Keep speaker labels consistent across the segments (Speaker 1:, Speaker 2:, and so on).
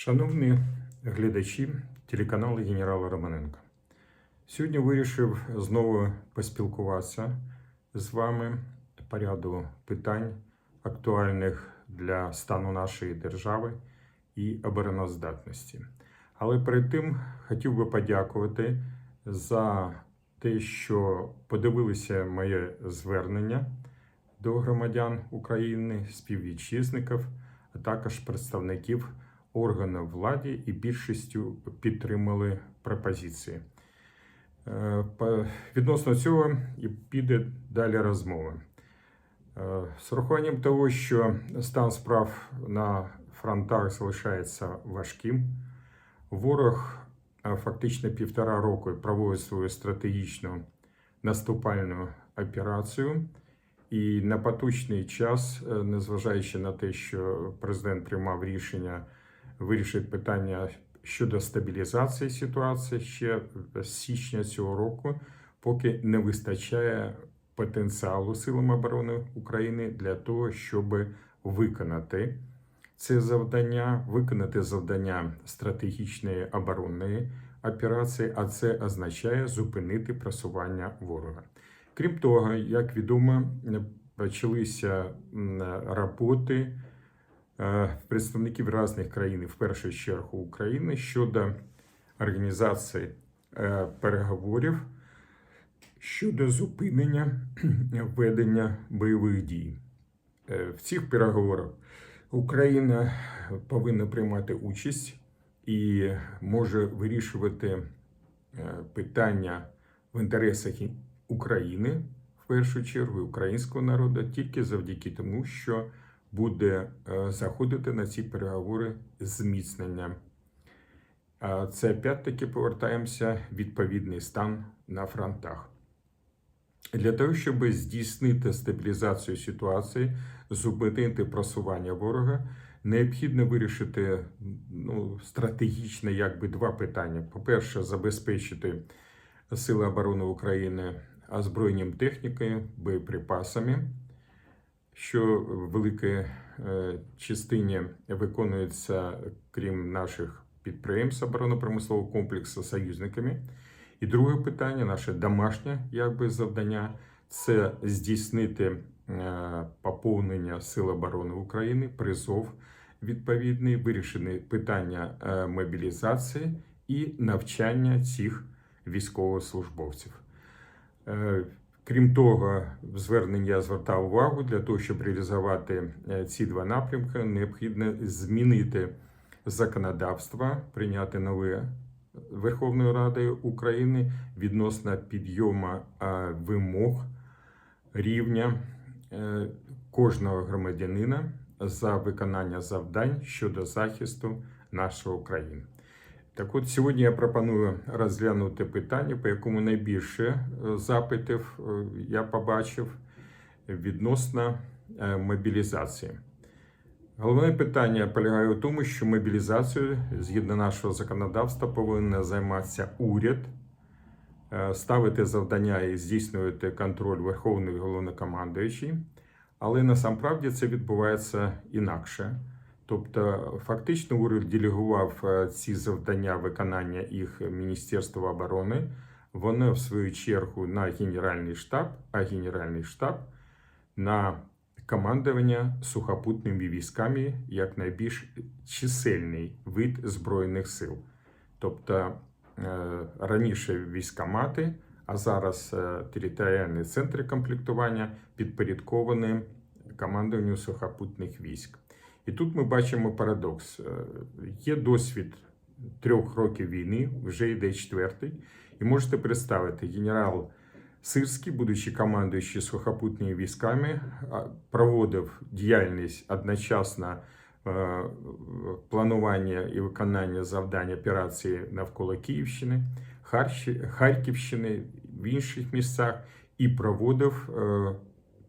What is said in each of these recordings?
Speaker 1: Шановні глядачі телеканалу генерала Романенка, сьогодні вирішив знову поспілкуватися з вами по ряду питань, актуальних для стану нашої держави і обороноздатності. Але перед тим хотів би подякувати за те, що подивилися моє звернення до громадян України, співвітчизників, а також представників органів влади і більшістю підтримали пропозиції. Е, Відносно цього і піде далі розмова. Е, З урахуванням того, що стан справ на фронтах залишається важким, ворог е, фактично півтора року проводить свою стратегічну наступальну операцію. І на поточний час, незважаючи на те, що президент приймав рішення вирішити питання щодо стабілізації ситуації ще з січня цього року, поки не вистачає потенціалу силам оборони України для того, щоб виконати це завдання, виконати завдання стратегічної оборонної операції, а це означає зупинити просування ворога. Крім того, як відомо, почалися роботи представників різних країн, в першу чергу України, щодо організації е, переговорів щодо зупинення ведення бойових дій. Е, В цих переговорах Україна повинна приймати участь і може вирішувати е, питання в інтересах України, в першу чергу, українського народу, тільки завдяки тому, що буде е, заходити на ці переговори зміцнення. Це опять-таки повертаємося відповідний стан на фронтах. Для того, щоб здійснити стабілізацію ситуації, зупинити просування ворога, необхідно вирішити ну, стратегічно якби два питання. По-перше, забезпечити Сили оборони України озброєнням технікою, боєприпасами, що великій е, частині виконується, крім наших підприємств оборонно-промислового комплексу союзниками. І друге питання, наше домашнє якби, завдання це здійснити е, поповнення Сил оборони України, призов відповідний, вирішені питання е, мобілізації і навчання цих військовослужбовців. Крім того, в зверненні я звертав увагу для того, щоб реалізувати е, ці два напрямки, необхідно змінити законодавство, прийняти нове Верховною Радою України відносно підйому е, вимог рівня е, кожного громадянина за виконання завдань щодо захисту нашої України. Так от сьогодні я пропоную розглянути питання, по якому найбільше е, запитів е, я побачив відносно е, мобілізації. Головне питання полягає у тому, що мобілізацією, згідно нашого законодавства, повинен займатися уряд, ставити завдання і здійснювати контроль Верховний головнокомандуючий. Але насамправді це відбувається інакше. Тобто, фактично, уряд делегував е, ці завдання виконання їх Міністерства оборони. Воно, в свою чергу, на Генеральний штаб, а Генеральний штаб на командування сухопутними військами як найбільш чисельний вид Збройних сил. Тобто е, раніше військомати, а зараз е, територіальні центри комплектування підпорядковані командуванню сухопутних військ. І тут ми бачимо парадокс. Е, Є досвід трьох років війни, вже йде четвертий. І можете представити, генерал Сирський, будучи командуючий сухопутними військами, проводив діяльність одночасно е, планування і виконання завдань операції навколо Київщини, Харківщини, в інших місцях і проводив е,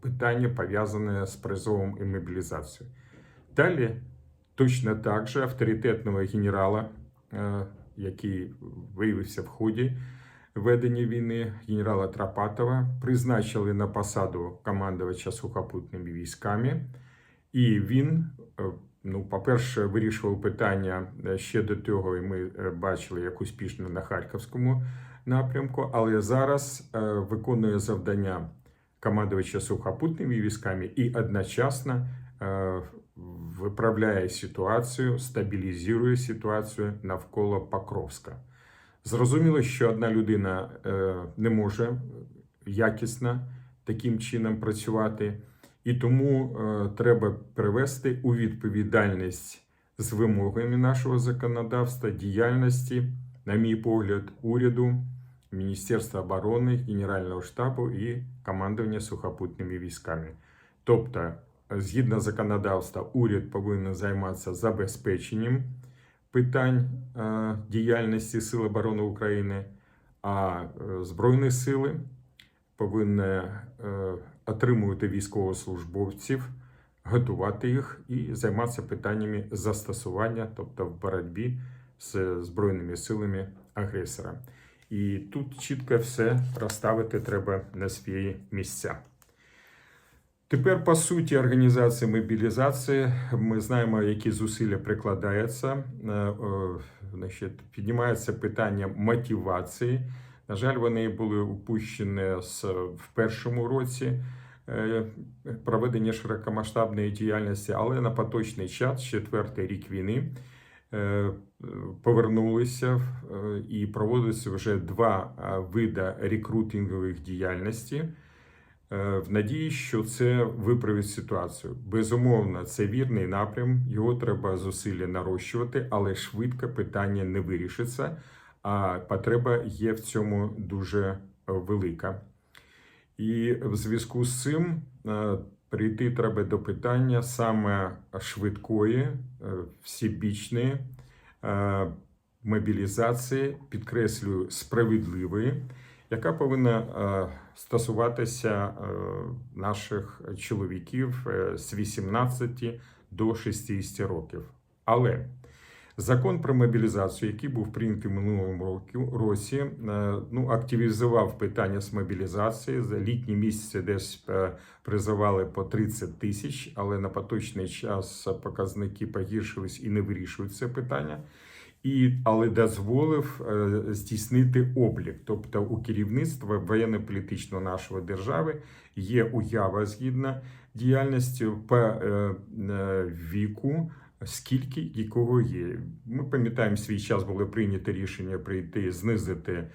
Speaker 1: питання пов'язане з призовом і мобілізацією. Далі точно так же авторитетного генерала, е, який виявився в ході ведення війни, генерала Трапатова, призначили на посаду командувача сухопутними військами, і він е, Ну, по-перше, вирішував питання е, ще до того, і ми бачили, як успішно на Харківському напрямку, але зараз виконує завдання командувача сухопутними військами і одночасно виправляє ситуацію, стабілізує ситуацію навколо Покровська. Зрозуміло, що одна людина е, не може якісно таким чином працювати, і тому е, треба привести у відповідальність з вимогами нашого законодавства, діяльності, на мій погляд, уряду, Міністерства оборони, Генерального штабу і командування сухопутними військами. Тобто, згідно законодавства, уряд повинен займатися забезпеченням питань е, діяльності Сил оборони України, а е, Збройні сили повинні е, отримувати військовослужбовців, готувати їх і займатися питаннями застосування, тобто в боротьбі з збройними силами агресора. І тут чітко все розставити треба на свої місця. Тепер, по суті, організації мобілізації, ми знаємо, які зусилля прикладаються. Е, Значить, піднімається питання мотивації. На жаль, вони були упущені в першому році е, проведення широкомасштабної діяльності, але на поточний час, четвертий рік війни, е, повернулися і проводяться вже два види рекрутингових діяльності. Е, В надії, що це виправить ситуацію. Безумовно, це вірний напрям, його треба зусилля нарощувати, але швидко питання не вирішиться, а потреба є в цьому дуже е, велика. І в зв'язку з цим е, прийти треба до питання саме швидкої, всебічної мобілізації, підкреслюю, справедливої, яка повинна е, стосуватися е, наших чоловіків е, з 18 до 60 років. Але закон про мобілізацію, який був прийнятий минулому року- році, ну, активізував питання з мобілізації. За літні місяці десь призивали по 30 тисяч, але на поточний час показники погіршились і не вирішують це питання. І, але дозволив е, здійснити облік. Тобто у керівництва воєнно-політичного нашої держави є уява згідно діяльності по е, е, віку, скільки і кого є. Ми пам'ятаємо, свій час було прийнято рішення прийти знизити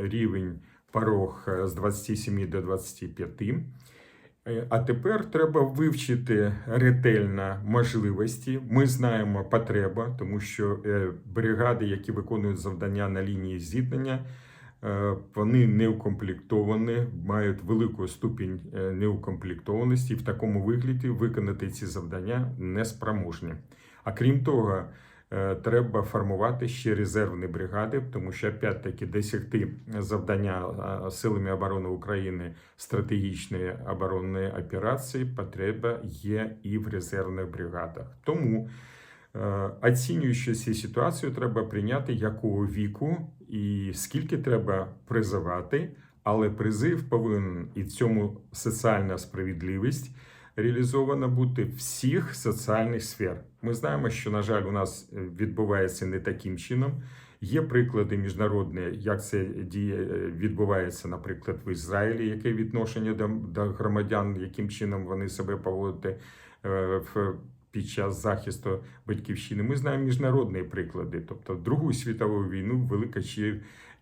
Speaker 1: рівень порог з 27 до 25. Е, А тепер треба вивчити ретельно можливості. Ми знаємо потреба, тому що е, бригади, які виконують завдання на лінії зіткнення, е, вони не укомплектовані, мають велику ступінь неукомплектованості. В такому вигляді виконати ці завдання неспроможні. А крім того, треба формувати ще резервні бригади, тому що опять-таки досягти завдання е, силами оборони України стратегічної оборонної операції потреба є і в резервних бригадах. Тому, е, оцінюючи цю ситуацію, треба прийняти якого віку і скільки треба призивати, але призив повинен і цьому соціальна справедливість реалізована бути всіх соціальних сфер. Ми знаємо, що, на жаль, у нас е, відбувається не таким чином. Є приклади міжнародні, як це діє відбувається, наприклад, в Ізраїлі, яке відношення до, громадян, яким чином вони себе поводять е, в. Під час захисту батьківщини ми знаємо міжнародні приклади. Тобто, Другу світову війну велика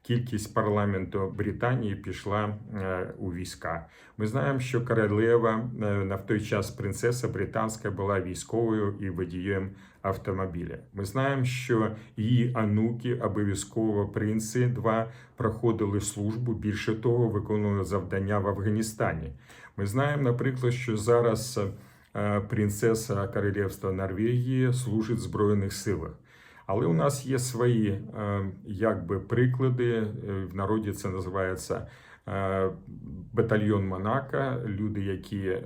Speaker 1: кількість парламенту Британії пішла е, у війська. Ми знаємо, що королева е, на в той час принцеса британська була військовою і водієм автомобіля. Ми знаємо, що її ануки, обов'язково принци, два проходили службу. Більше того, виконували завдання в Афганістані. Ми знаємо, наприклад, що зараз е, принцеса королівства Норвегії служить в Збройних силах. Але у нас є свої е, якби приклади. е, В народі це називається е, батальйон Монако. Люди, які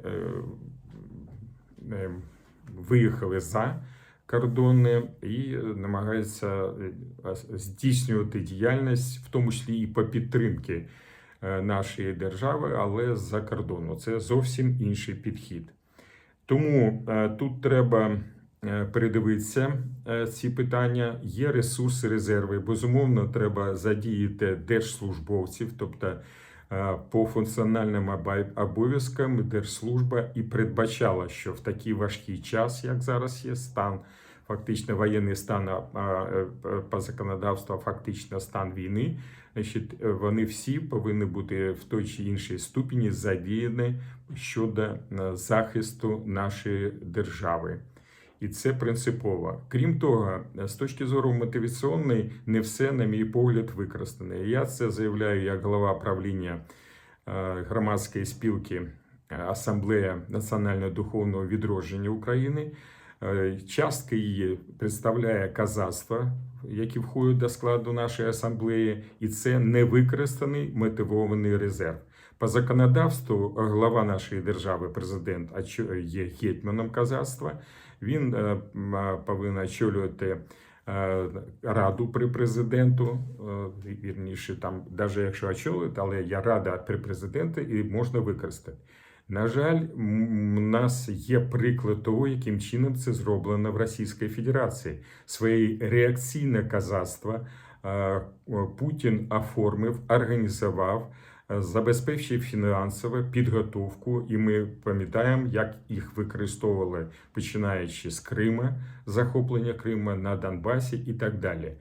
Speaker 1: виїхали за кордони і намагаються здійснювати діяльність, в тому числі і по підтримки нашої держави, але з-за кордону. Це зовсім інший підхід. Тому тут треба передивитися е, ці питання. Є ресурси, резерви. Безумовно, треба задіяти держслужбовців, тобто е, по функціональним обов'язкам держслужба і передбачала, що в такий важкий час, як зараз є стан, фактично воєнний стан е, по законодавству, фактично стан війни. Значить, е, вони всі повинні бути в той чи іншій ступені задіяні щодо е, захисту нашої держави. І це принципово. Крім того, з точки зору мотиваційної, не все, на мій погляд, використане. Я це заявляю як голова правління е, громадської спілки е, Асамблея національного духовного відродження України. Е, Частка її представляє казацтво, які входять до складу нашої асамблеї, і це невикористаний мотивований резерв. По законодавству глава нашої держави, президент, очо- є гетьманом казацтва. Він е, а, повинен очолювати е, раду при президенту. е, Вірніше, там, навіть якщо очолювати, але є рада при президенті і можна використати. На жаль, у нас є приклад того, яким чином це зроблено в Російській Федерації. Своє реакційне казацтво е, Путін оформив, організував, е, забезпечив фінансову підготовку, і ми пам'ятаємо, як їх використовували починаючи з Крима, захоплення Крима на Донбасі і так далі.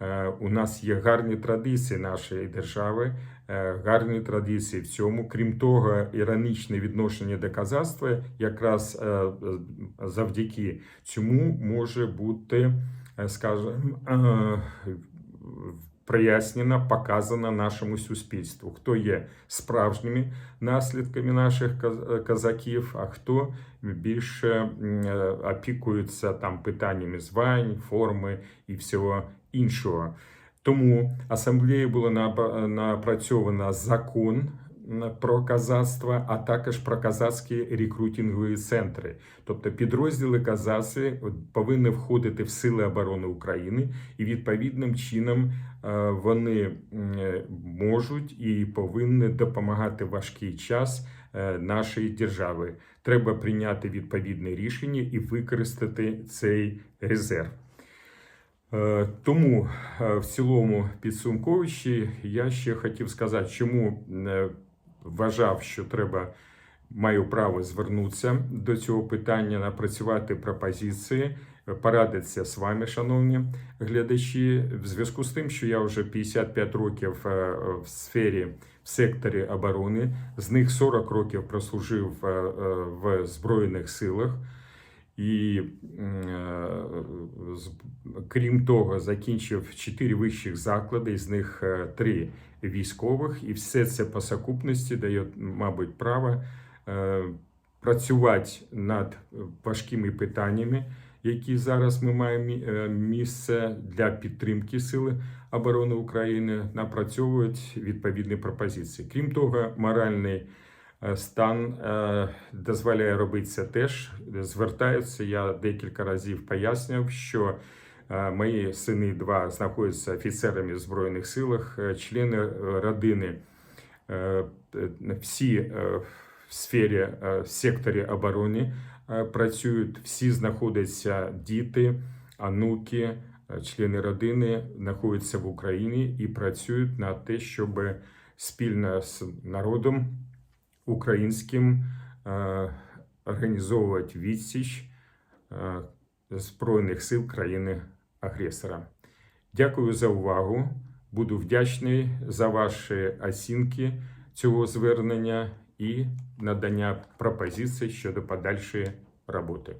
Speaker 1: Е, У нас є гарні традиції нашої держави, е, гарні традиції в цьому. Крім того, іронічне відношення до казацтва якраз е, завдяки цьому може бути, скажімо, е, прояснена, показана нашому суспільству, хто є справжніми наслідками наших каз- казаків, а хто більше е, опікується там питаннями звань, форми і всього іншого. Тому асамблеєю було напа- напрацьовано закон про казацтво, а також про казацькі рекрутингові центри. Тобто підрозділи казацтва повинні входити в Сили оборони України, і відповідним чином е, вони е, можуть і повинні допомагати в важкий час е, нашої держави. Треба прийняти відповідне рішення і використати цей резерв. Е, Тому е, в цілому підсумковуючи, я ще хотів сказати, чому е, вважав, що треба маю право звернутися до цього питання, напрацювати пропозиції, порадитися з вами, шановні глядачі, в зв'язку з тим, що я вже 55 років е, в сфері в секторі оборони, з них 40 років прослужив е, е, в Збройних силах. І е, крім того, закінчив чотири вищих заклади, з них е, три військових, і все це по сукупності дає, мабуть, право е, працювати над важкими питаннями, які зараз ми маємо місце для підтримки Сили оборони України, напрацьовують відповідні пропозиції. Крім того, моральний стан е, дозволяє робити це теж. Звертаються. Я декілька разів пояснював, що е, мої сини два знаходяться офіцерами в Збройних силах, е, члени е, родини, е, е, всі е, в сфері е, в секторі оборони е, працюють, всі знаходяться діти, онуки, е, члени родини знаходяться в Україні і працюють на те, щоб спільно з народом українським е, організовувати відсіч е, Збройних сил країни-агресора. Дякую за увагу. Буду вдячний за ваші оцінки цього звернення і надання пропозицій щодо подальшої роботи.